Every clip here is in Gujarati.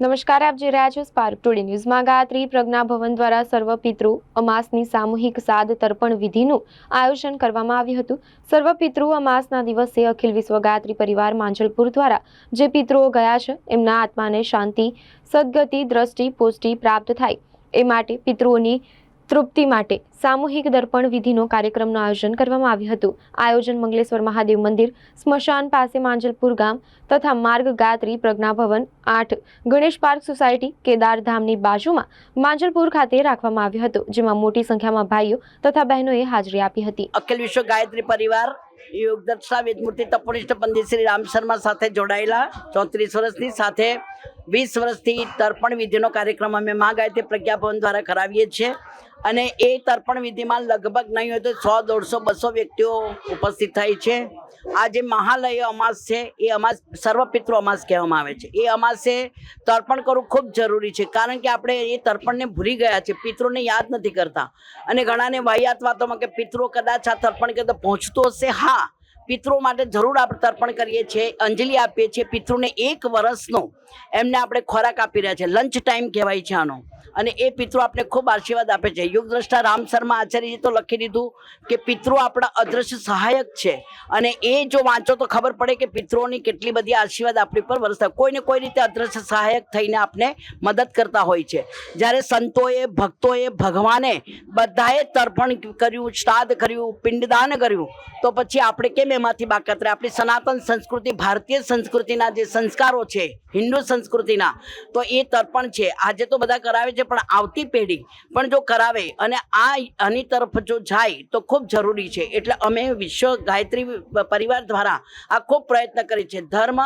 નમસ્કાર, આપ જોઈ રહ્યા છો સ્પાર્ક ટુડે ન્યૂઝમાં ગાયત્રી પ્રજ્ઞા ભવન દ્વારા સર્વ પિતૃ અમાસની સામૂહિક સાદ તર્પણ વિધિનું આયોજન કરવામાં આવ્યું હતું. સર્વ પિતૃ અમાસના દિવસે અખિલ વિશ્વ ગાયત્રી પરિવાર માંજલપુર દ્વારા જે પિતૃઓ ગયા છે, એમના આત્માને શાંતિ, સદગતિ, દ્રષ્ટિ, પુષ્ટિ પ્રાપ્ત થાય. એ માટે પિતૃઓની તૃપ્તિ માટે સામૂહિક દર્પણ વિધિનો કાર્યક્રમનું આયોજન કરવામાં આવ્યું હતું. આયોજન મંગલેશ્વર મહાદેવ મંદિર, સ્મશાન પાસે માંજલપુર ગામ તથા માર્ગ ગાત્રી પ્રજ્ઞા ભવન આઠ ગણેશ પાર્ક સોસાયટી કેદારધામની બાજુમાં માંજલપુર ખાતે રાખવામાં આવ્યું હતું, જેમાં મોટી સંખ્યામાં ભાઈઓ તથા બહેનોએ હાજરી આપી હતી. અખિલ વિશ્વ ગાયત્રી પરિવાર યોગદર્શા વેદમૂર્તિ તપોનિષ્ઠ પંડિત શ્રી રામ શર્મા સાથે જોડાયેલા ચોત્રીસ વર્ષની સાથે વીસ વર્ષથી તર્પણ વિધિનો કાર્યક્રમ અમે મા ગાયત્રી પ્રજ્ઞાભવન દ્વારા કરાવીએ છીએ. અને એ તર્પણ વિધિમાં લગભગ નહીં હોય તો સો દોઢસો બસો વ્યક્તિઓ ઉપસ્થિત થાય છે. આ જે મહાલય અમાસ છે, એ અમાસ સર્વપિતૃ અમાસ કહેવામાં આવે છે. એ અમાસે તર્પણ કરવું ખૂબ જરૂરી છે, કારણ કે આપણે એ તર્પણને ભૂલી ગયા છે પિતૃને યાદ નથી કરતા. અને ઘણાને વાહિયાત વાતોમાં કે પિતૃ કદાચ આ તર્પણ કરતા પહોંચતો હશે, હા, પિતૃ માટે જરૂર આપણે તર્પણ કરીએ છીએ, અંજલિ આપીએ છીએ, પિતૃને એક વર્ષનો એમને આપણે ખોરાક આપી રહ્યા છે લંચ ટાઈમ કહેવાય છે આનો. અને એ પિતૃ આપણે ખૂબ આશીર્વાદ આપે છે. યુગ દ્રષ્ટા રામ શર્મા આચાર્યજી તો લખી દીધું કે પિતૃ આપણા અદ્રશ્ય સહાયક છે. અને એ જો વાંચો તો ખબર પડે કે પિતૃઓની કેટલી બધી આશીર્વાદ આપણી પર વરસતા કોઈને કોઈ રીતે અદ્રશ્ય સહાયક થઈને આપણે મદદ કરતા હોય છે. જ્યારે સંતોએ, ભક્તોએ, ભગવાને બધાએ તર્પણ કર્યું, શ્રાદ્ધ કર્યું, પિંડદાન કર્યું, તો પછી આપણે કેમ એમાંથી બાકાત રહે? આપણી સનાતન સંસ્કૃતિ, ભારતીય સંસ્કૃતિના જે સંસ્કારો છે, હિન્દુ સંસ્કૃતિના, તો એ તર્પણ છે. આજે તો બધા કરાવે છે, પણ આવતી પેઢી પણ જો કરાવે અને આ આની તરફ જો જાય તો ખૂબ જરૂરી છે. એટલે અમે વિશ્વ ગાયત્રી પરિવાર દ્વારા આ ખૂબ પ્રયત્ન કરી છે ધર્મ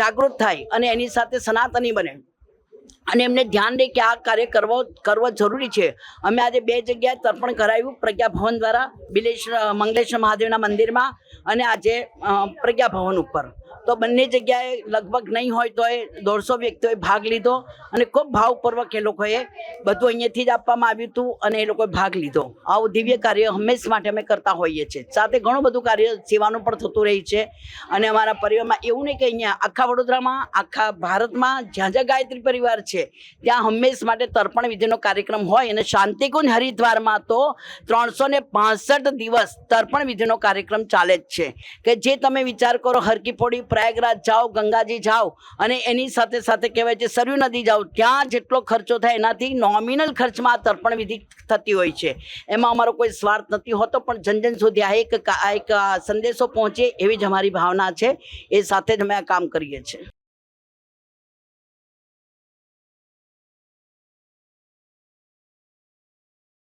જાગૃત થાય અને એની સાથે સનાતની બને. અને એમને ધ્યાન દે કે આ કાર્ય કરવો કરવો જરૂરી છે. અમે આજે બે જગ્યાએ તર્પણ કરાવ્યું પ્રજ્ઞા ભવન દ્વારા બિલેશ મંગલેશ્વર મહાદેવના મંદિરમાં અને આજે પ્રજ્ઞાભવન પ્રજ્ઞા ભવન ઉપર. તો બંને જગ્યાએ લગભગ નહીં હોય તો એ દોઢસો વ્યક્તિઓએ ભાગ લીધો અને ખૂબ ભાવપૂર્વક એ લોકોએ બધું અહીંયાથી જ આપવામાં આવ્યું હતું અને એ લોકોએ ભાગ લીધો. આવું દિવ્ય કાર્ય હંમેશ માટે અમે કરતા હોઈએ છીએ. સાથે ઘણું બધું કાર્ય સેવાનું પણ થતું રહે છે અને અમારા પરિવારમાં એવું નહીં કે અહીંયા આખા વડોદરામાં, આખા ભારતમાં જ્યાં જ્યાં ગાયત્રી પરિવાર છે, ત્યાં હંમેશ માટે તર્પણ વિધિનો કાર્યક્રમ હોય અને શાંતિકુંજ હરિદ્વારમાં તો ત્રણસો ને દિવસ તર્પણ વિધિનો કાર્યક્રમ ચાલે જ છે. કે જે તમે વિચાર કરો, હરકી પોડી પ્રયાગરાજ જાઓ, ગંગાજી જાઓ અને એની સાથે સાથે કહેવાય છે સરયુ નદી જાઓ. ત્યાં જેટલો ખર્ચો થાય એનાથી નોમિનલ ખર્ચમાં તર્પણ વિધિ થતી હોય છે. એમાં અમારો કોઈ સ્વાર્થ નથી હોતો, પણ જન જન સુધી આ એક આ એક સંદેશો પહોંચે એવી જ અમારી ભાવના છે. એ સાથે જ અમે આ કામ કરીએ છીએ.